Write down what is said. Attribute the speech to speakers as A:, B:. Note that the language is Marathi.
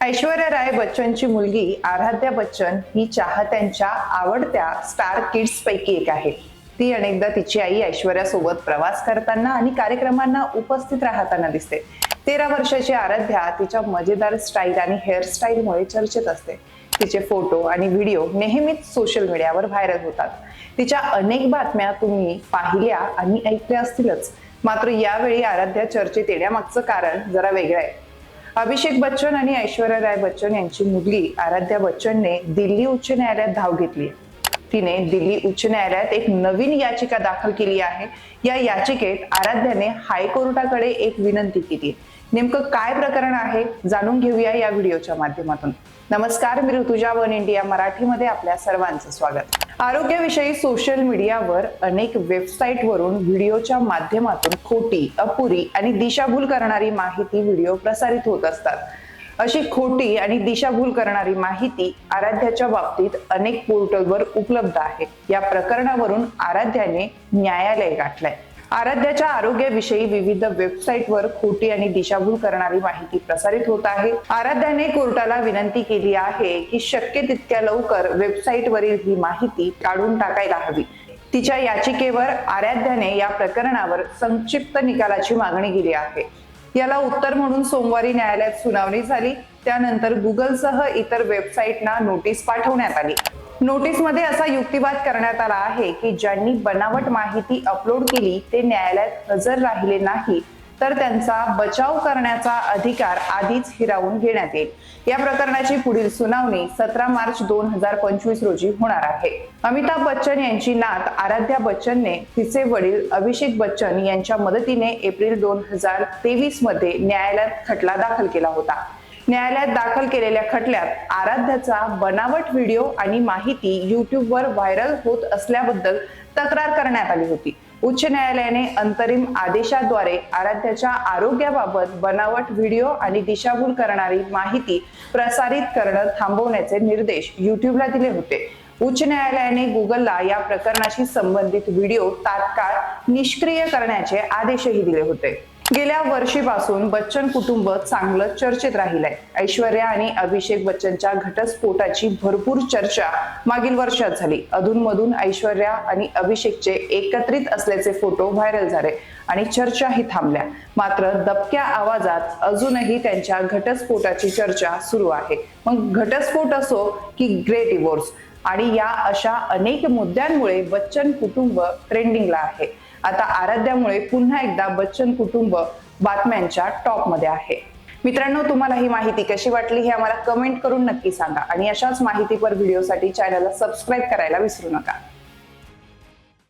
A: ऐश्वर्या राय बच्चनची मुलगी आराध्या बच्चन ही चाहत्यांच्या आवडत्या स्टार किड्स पैकी एक आहे. ती अनेकदा तिची आई ऐश्वर्या सोबत प्रवास करताना आणि कार्यक्रमांना उपस्थित राहताना दिसते. तेरा वर्षाची आराध्या तिच्या मजेदार स्टाईल आणि हेअरस्टाईलमुळे चर्चेत असते. तिचे फोटो आणि व्हिडिओ नेहमीच सोशल मीडियावर व्हायरल होतात. तिच्या अनेक बातम्या तुम्ही पाहिल्या आणि ऐकल्या असतीलच. मात्र यावेळी आराध्या चर्चेत येण्यामागचं कारण जरा वेगळं आहे. अभिषेक बच्चन आणि ऐश्वर्या राय बच्चन यांची मुलगी आराध्या बच्चनने दिल्ली उच्च न्यायालयात धाव घेतली तिने दिल्ली उच्च न्यायालयात एक नवीन याचिका दाखल केली आहे. या याचिकेत आराध्याने हायकोर्टाकडे एक विनंती केली नेमकं काय प्रकरण आहे जाणून घेऊया या व्हिडिओच्या माध्यमातून. नमस्कार मी ऋतुजा वन इंडिया मराठीमध्ये आपल्या सर्वांचं स्वागत. आरोग्याविषयी सोशल मीडियावर अनेक वेबसाईटवरून व्हिडिओच्या माध्यमातून खोटी अपुरी आणि दिशाभूल करणारी माहिती व्हिडिओ प्रसारित होत असतात. अशी खोटी आणि दिशाभूल करणारी माहिती आराध्याच्या बाबतीत अनेक पोर्टलवर उपलब्ध आहे. या प्रकरणावरून आराध्याने न्यायालय गाठलंय. आराध्याच्या आरोग्याविषयी विविध वेबसाईटवर खोटी आणि दिशाभूल करणारी माहिती प्रसारित होत आहे. आराध्याने कोर्टाला विनंती केली आहे की शक्य तितक्या लवकर वेबसाईटवरील ही माहिती काढून टाकायला हवी. तिच्या याचिकेवर आराध्याने या प्रकरणावर संक्षिप्त निकालाची मागणी केली आहे. याला उत्तर म्हणून सोमवारी न्यायालयात सुनावणी झाली. त्यानंतर गुगलसह इतर वेबसाईटना नोटीस पाठवण्यात आली. नोटीसमध्ये असा युक्तिवाद करण्यात आला आहे की ज्यांनी बनावट माहिती अपलोड केली ते न्यायालयात हजर राहिले नाही तर त्यांचा बचाव करण्याचा अधिकार आधीच हिरावून घेण्यात येईल. या प्रकरणाची पुढील सुनावणी सतरा मार्च दोन हजार पंचवीस रोजी होणार आहे. अमिताभ बच्चन यांची नात आराध्या बच्चनने तिचे वडील अभिषेक बच्चन यांच्या मदतीने एप्रिल दोन हजार तेवीसमध्ये न्यायालयात खटला दाखल केला होता. न्यायालयात दाखल केलेल्या खटल्यात आराध्याचा बनावट व्हिडिओ आणि माहिती युट्यूबवर व्हायरल होत असल्याबद्दल तक्रार करण्यात आली होती. उच्च न्यायालयाने अंतरिम आदेशाद्वारे आराध्याच्या आरोग्याबाबत बनावट व्हिडिओ आणि दिशाभूल करणारी माहिती प्रसारित करणं थांबवण्याचे निर्देश युट्यूबला दिले होते. उच्च न्यायालयाने गुगलला या प्रकरणाशी संबंधित व्हिडिओ तात्काळ निष्क्रिय करण्याचे आदेशही दिले होते. गेल्या वर्षीपासून बच्चन कुटुंब चांगलं चर्चेत राहिलंय. ऐश्वर्या आणि अभिषेक बच्चनच्या घटस्फोटाची भरपूर चर्चा मागील वर्षात झाली. अधूनमधून ऐश्वर्या आणि अभिषेकचे एकत्रित असल्याचे फोटो व्हायरल झाले आणि चर्चाही थांबल्या. मात्र दबक्या आवाजात अजूनही त्यांच्या घटस्फोटाची चर्चा सुरू आहे. मग घटस्फोट असो की ग्रेट डिवोर्स आणि या अशा अनेक मुद्द्यांमुळे बच्चन कुटुंब ट्रेंडिंगला आहे. आता आराध्यामुळे पुन्हा एकदा बच्चन कुटुंब बातम्यांच्या टॉपमध्ये आहे. मित्रांनो तुम्हाला ही माहिती कशी वाटली हे आम्हाला कमेंट करून नक्की सांगा आणि अशाच माहितीपर व्हिडिओसाठी चॅनलला सबस्क्राईब करायला विसरू नका.